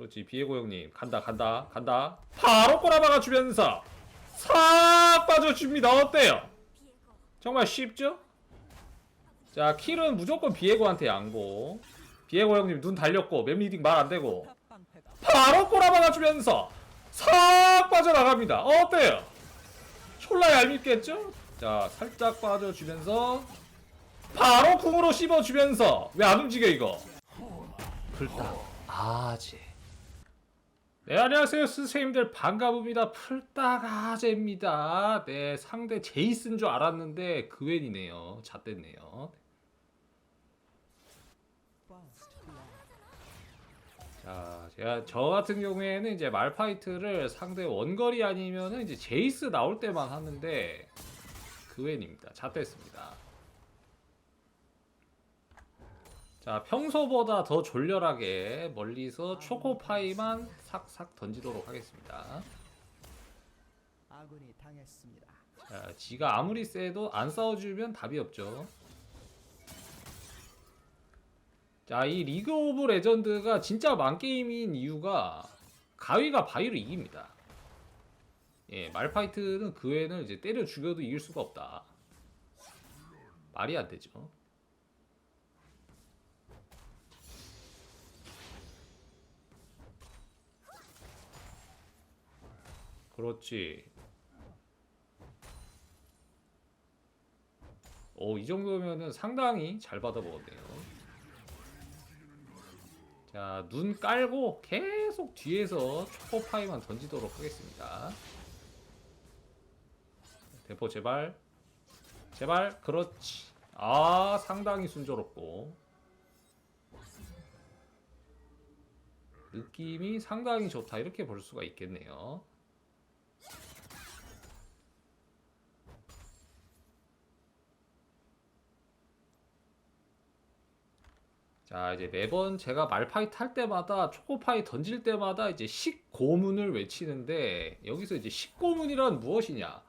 그렇지 비에고 형님. 간다 간다 간다. 바로 꼬라박아 주면서 싹 빠져줍니다. 어때요? 정말 쉽죠? 자 킬은 무조건 비에고한테 양보 비에고 형님 눈 달렸고 맵 리딩 말 안되고. 바로 꼬라박아 주면서 싹 빠져나갑니다. 어때요? 졸라 얄밉겠죠? 자 살짝 빠져주면서 바로 궁으로 씹어주면서. 왜 안 움직여 이거? 풀딱 아재 네 안녕하세요 선생님들. 반가웁니다. 풀딱 아재입니다. 네 상대 제이스인 줄 알았는데 그웬이네요. 잣됐네요. 자 제가 저 같은 경우에는 이제 말파이트를 상대 원거리 아니면은 이제 제이스 나올 때만 하는데 그웬입니다. 잣됐습니다 자 평소보다 더 졸렬하게 멀리서 초코파이만 삭삭 던지도록 하겠습니다. 아군이 당했습니다. 자 지가 아무리 세도 안 싸워주면 답이 없죠. 자 이 리그 오브 레전드가 진짜 망게임인 이유가 가위가 바위를 이깁니다. 예 말파이트는 그 애는 이제 때려 죽여도 이길 수가 없다. 말이 안 되죠 그렇지. 오, 이 정도면은 상당히 잘 받아먹었네요. 자, 눈 깔고 계속 뒤에서 초코파이만 던지도록 하겠습니다. 대포 제발. 제발. 그렇지. 아, 상당히 순조롭고. 느낌이 상당히 좋다. 이렇게 볼 수가 있겠네요. 자 이제 매번 제가 말파이트 할 때마다 초코파이 던질 때마다 이제 식고문을 외치는데 여기서 이제 식고문이란 무엇이냐?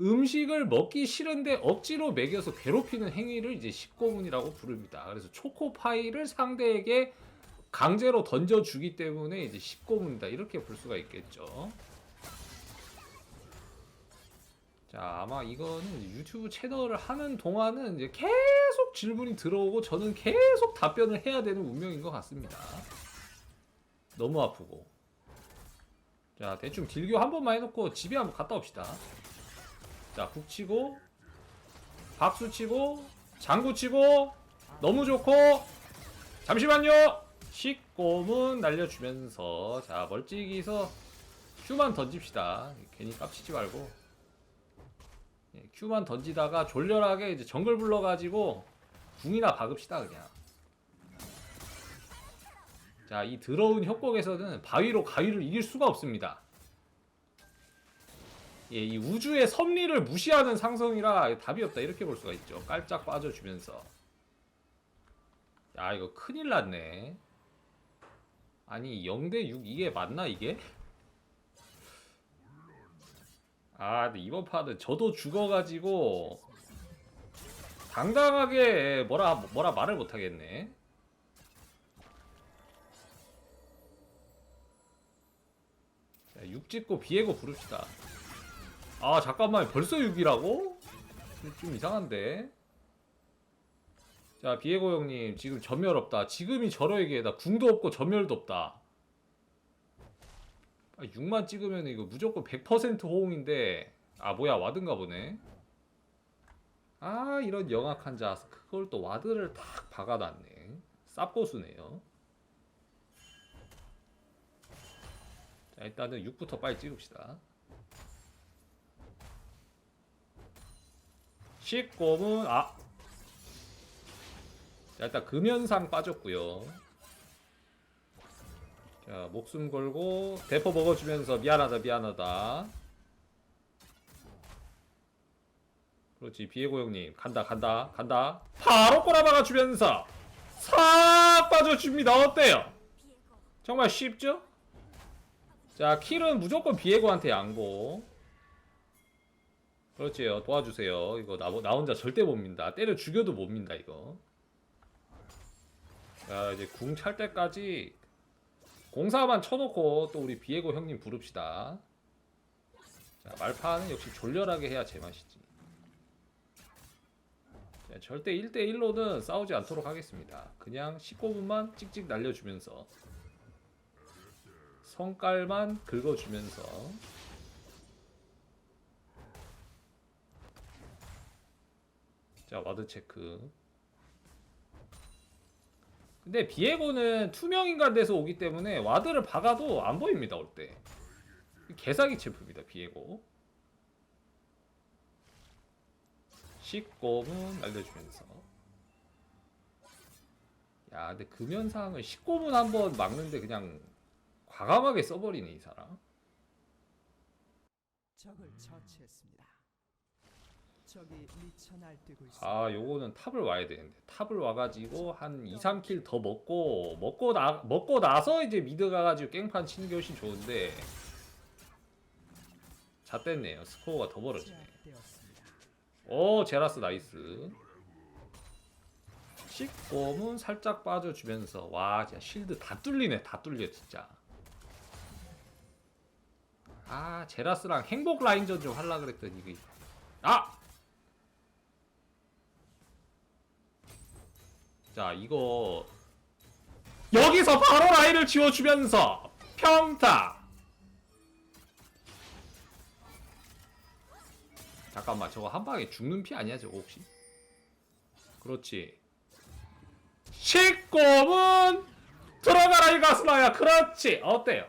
음식을 먹기 싫은데 억지로 먹여서 괴롭히는 행위를 이제 식고문이라고 부릅니다. 그래서 초코파이를 상대에게 강제로 던져주기 때문에 이제 식고문이다. 이렇게 볼 수가 있겠죠 자 아마 이거는 유튜브 채널을 하는 동안은 이제 계속 질문이 들어오고 저는 계속 답변을 해야 되는 운명인 것 같습니다. 너무 아프고. 자 대충 딜교 한 번만 해놓고 집에 한번 갔다 옵시다. 자 북 치고 박수 치고 장구 치고 너무 좋고 잠시만요. 식고문 날려주면서 자 멀찍이서 큐만 던집시다. 괜히 깝치지 말고. 예, 큐만 던지다가 졸렬하게 이제 정글 불러가지고 궁이나 박읍시다 그냥. 자, 이 더러운 협곡에서는 바위로 가위를 이길 수가 없습니다. 예, 이 우주의 섭리를 무시하는 상성이라 답이 없다 이렇게 볼 수가 있죠. 깔짝 빠져주면서. 야, 이거 큰일 났네. 아니 0대6 이게 맞나 이게? 아, 근데 이번 판은 저도 죽어가지고 당당하게 뭐라 뭐라 말을 못하겠네. 자, 6 찍고 비에고 부릅시다. 아, 잠깐만, 벌써 6이라고? 좀 이상한데. 자, 비에고 형님, 지금 전멸 없다. 지금이 저러기에다 궁도 없고 전멸도 없다. 아, 6만 찍으면 이거 무조건 100% 호응인데 아 뭐야 와드인가 보네. 아 이런 영악한 자스 그걸 또 와드를 탁 박아놨네. 쌉고수네요. 자 일단은 6부터 빨리 찍읍시다. 19문 아. 자, 일단 금연상 빠졌고요 자, 목숨 걸고 대포 먹어주면서 미안하다 미안하다. 그렇지 비에고 형님. 간다 간다 간다. 바로 꼬라박아 주면서 싹 빠져줍니다. 어때요? 정말 쉽죠? 자 킬은 무조건 비에고한테 양보. 그렇지요 도와주세요. 이거 나, 나 혼자 절대 못 민다. 때려 죽여도 못 민다 이거. 자 이제 궁 찰 때까지 공사만 쳐놓고 또 우리 비에고 형님 부릅시다. 자, 말파는 역시 졸렬하게 해야 제맛이지. 자, 절대 1대1로는 싸우지 않도록 하겠습니다. 그냥 19분만 찍찍 날려주면서 성깔만 긁어주면서 자 와드 체크 근데 비에고는 투명 인간 돼서 오기 때문에 와드를 박아도 안 보입니다 올 때. 개사기 챔프입니다 비에고. 19분 알려주면서. 야 근데 금연상을 19분 한번 막는데 그냥 과감하게 써버리네 이 사람. 적을 처치했습니다. 아 요거는 탑을 와야 되는데. 탑을 와가지고 한 2, 3킬 더 먹고 먹고 나 먹고 나서 이제 미드 가가지고 깽판 치는 게 훨씬 좋은데. 잣됐네요. 스코어가 더 벌어지네. 오 제라스 나이스. 19문 살짝 빠져주면서 와 진짜 실드 다 뚫리네. 다 뚫려 진짜. 아 제라스랑 행복 라인전 좀 할라 그랬더니 이게. 아! 자 이거 여기서 바로 라인을 지워주면서 평타 잠깐만 저거 한 방에 죽는 피 아니야 저거 혹시? 그렇지 19분 들어가라 이 가스라야 그렇지 어때요?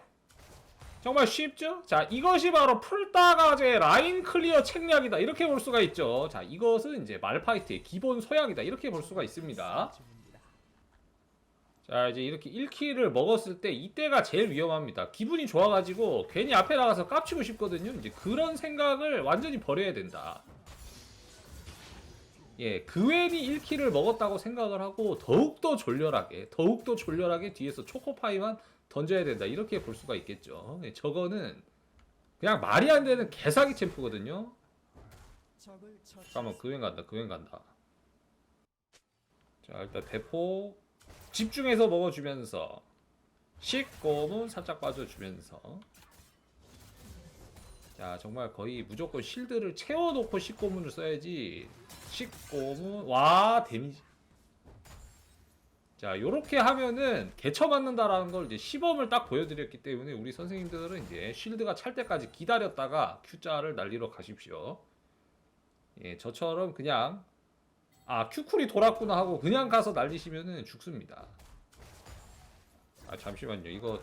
정말 쉽죠? 자 이것이 바로 풀다가제 라인 클리어 책략이다 이렇게 볼 수가 있죠 자 이것은 이제 말파이트의 기본 소양이다 이렇게 볼 수가 있습니다. 자 이제 이렇게 1킬을 먹었을 때 이때가 제일 위험합니다. 기분이 좋아가지고 괜히 앞에 나가서 깝치고 싶거든요. 이제 그런 생각을 완전히 버려야 된다. 예 그웬이 1킬을 먹었다고 생각을 하고 더욱더 졸렬하게 더욱더 졸렬하게 뒤에서 초코파이만 던져야 된다. 이렇게 볼 수가 있겠죠. 예, 저거는 그냥 말이 안 되는 개사기 챔프거든요. 잠깐만 그웬 간다 그웬 간다. 자 일단 대포 집중해서 먹어주면서 19분 살짝 빠져주면서. 자 정말 거의 무조건 실드를 채워놓고 19문을 써야지. 19문 와 데미지. 자 요렇게 하면은 개처 맞는다라는 걸 이제 시범을 딱 보여드렸기 때문에 우리 선생님들은 이제 쉴드가 찰 때까지 기다렸다가 Q자를 날리러 가십시오. 예 저처럼 그냥 아 큐쿨이 돌았구나 하고 그냥 가서 날리시면은 죽습니다. 아 잠시만요. 이거.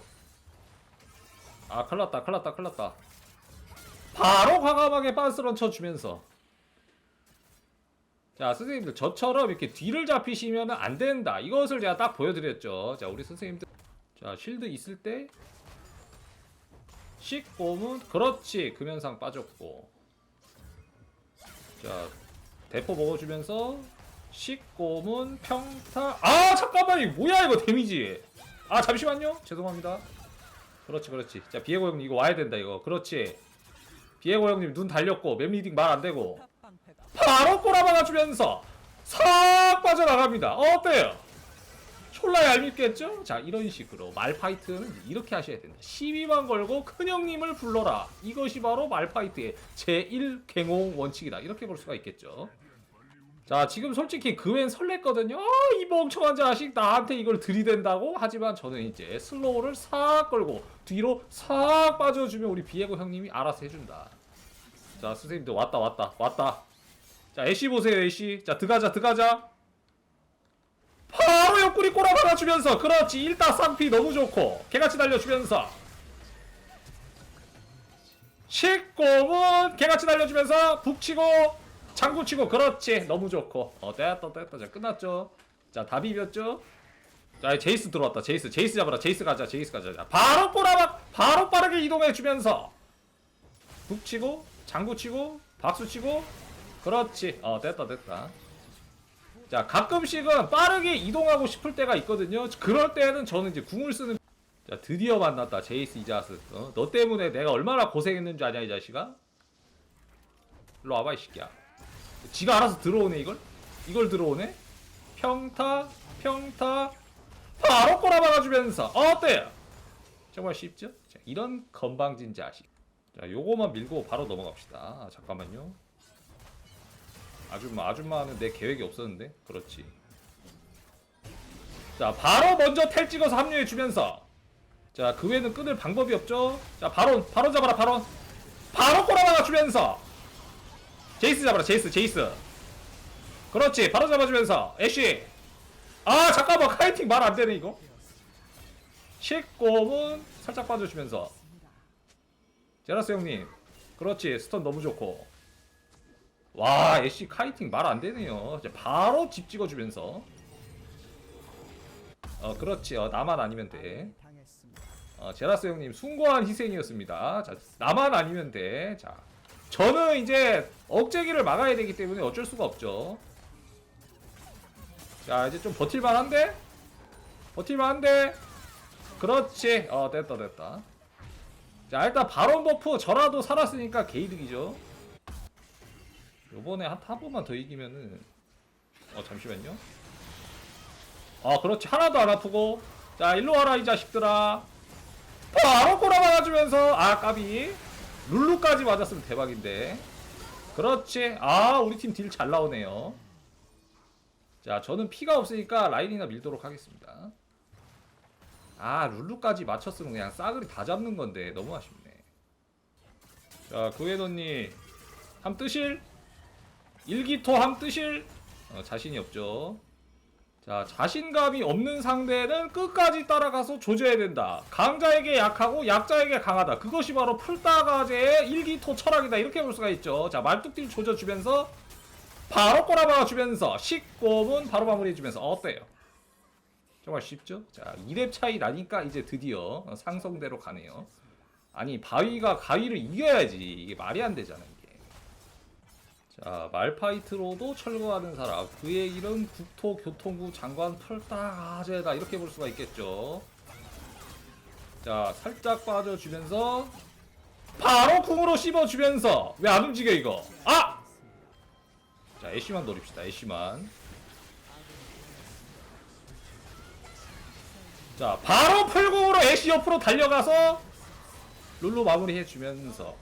아 큰일났다 큰일났다 큰일났다. 바로 과감하게 빤스런 쳐주면서. 자 선생님들 저처럼 이렇게 뒤를 잡히시면 안 된다. 이것을 제가 딱 보여드렸죠. 자 우리 선생님들. 자 쉴드 있을 때. 19문. 그렇지. 금연상 빠졌고. 자 대포 먹어주면서 19문 평타. 아 잠깐만 이거 뭐야 이거 데미지. 아 잠시만요. 죄송합니다. 그렇지 그렇지. 자 비에고 형님 이거 와야 된다 이거. 그렇지. 비에고 형님 눈 달렸고 맵 리딩 말 안 되고. 방패가 바로 꼬라박아 주면서 싹 빠져나갑니다. 어때요? 촐라 얄밉겠죠? 자 이런 식으로 말파이트는 이렇게 하셔야 된다. 시비만 걸고 큰형님을 불러라. 이것이 바로 말파이트의 제1 갱홍 원칙이다. 이렇게 볼 수가 있겠죠 자 지금 솔직히 그웬 설렜거든요. 아, 이 멍청한 자식 나한테 이걸 들이댄다고? 하지만 저는 이제 슬로우를 싹 걸고 뒤로 싹 빠져주면 우리 비에고 형님이 알아서 해준다. 자 선생님들 왔다 왔다 왔다. 자 애쉬 보세요 애쉬. 자 들어가자 들어가자. 바로 옆구리 꼬라박아주면서 그렇지. 일타 쌍피 너무 좋고 개같이 달려주면서. 19분 개같이 달려주면서 북치고 장구치고 그렇지. 너무 좋고. 어 됐다 됐다. 자 끝났죠? 자다 비볐죠? 자 제이스 들어왔다. 제이스 제이스 잡아라. 제이스 가자 제이스 가자. 자, 바로 꼬라박 바로 빠르게 이동해주면서. 북 치고 장구 치고 박수 치고. 그렇지. 어 됐다 됐다. 자 가끔씩은 빠르게 이동하고 싶을 때가 있거든요. 그럴 때는 저는 이제 궁을 쓰는. 자 드디어 만났다. 제이스 이자스. 어? 너 때문에 내가 얼마나 고생했는 줄 아냐 이 자식아? 일로 와봐 이 새끼야 지가 알아서 들어오네 이걸 이걸 들어오네 평타 평타 바로 꼬라박아주면서 어때요 정말 쉽죠? 자, 이런 건방진 자식. 자, 요거만 밀고 바로 넘어갑시다. 아, 잠깐만요. 아줌마, 아줌마는 내 계획이 없었는데? 그렇지. 자, 바로 먼저 텔 찍어서 합류해 주면서. 자, 그 외에는 끊을 방법이 없죠? 자, 바로, 바로 잡아라, 바로. 바로 꼬라박아 주면서. 제이스 잡아라, 제이스, 제이스. 그렇지, 바로 잡아주면서. 애쉬. 아, 잠깐만, 카이팅 말 안 되네, 이거. 식곰은 살짝 빠져주면서. 제라스 형님. 그렇지, 스턴 너무 좋고. 와, 애쉬 카이팅 말 안 되네요. 이제 바로 집 찍어주면서. 어, 그렇지. 어, 나만 아니면 돼. 어, 제라스 형님 숭고한 희생이었습니다. 자, 나만 아니면 돼. 자, 저는 이제 억제기를 막아야 되기 때문에 어쩔 수가 없죠. 자, 이제 좀 버틸만한데? 버틸만한데? 그렇지. 어, 됐다, 됐다. 자, 일단 바론 버프 저라도 살았으니까 게이득이죠. 요번에 한 타보만 더 이기면은 어, 잠시만요. 아, 그렇지. 하나도 안 아프고. 자, 일로 와라, 이 자식들아. 바로 꼬라 맞아주면서 아 까비 룰루까지 맞았으면 대박인데. 그렇지. 아 우리 팀 딜 잘 나오네요. 자 저는 피가 없으니까 라인이나 밀도록 하겠습니다. 아 룰루까지 맞췄으면 그냥 싸그리 다 잡는 건데 너무 아쉽네. 자 구해돈님 함 뜨실? 일기토 함 뜨실? 어, 자신이 없죠 자, 자신감이 없는 상대는 끝까지 따라가서 조져야 된다. 강자에게 약하고 약자에게 강하다. 그것이 바로 풀다가제의 일기토 철학이다. 이렇게 볼 수가 있죠. 자, 말뚝딜 조져주면서 바로 꼬라박아주면서 19분 바로 마무리해주면서 어때요? 정말 쉽죠? 자, 2렙 차이 나니까 이제 드디어 상성대로 가네요. 아니, 바위가 가위를 이겨야지. 이게 말이 안 되잖아, 이게. 자, 말파이트로도 철거하는 사람. 그의 이름 국토교통부 장관 펄다가제다. 이렇게 볼 수가 있겠죠. 자, 살짝 빠져주면서 바로 궁으로 씹어주면서 왜 안 움직여 이거? 아! 자, 애쉬만 노립시다. 애쉬만. 자, 바로 풀궁으로 애쉬 옆으로 달려가서 룰루 마무리해주면서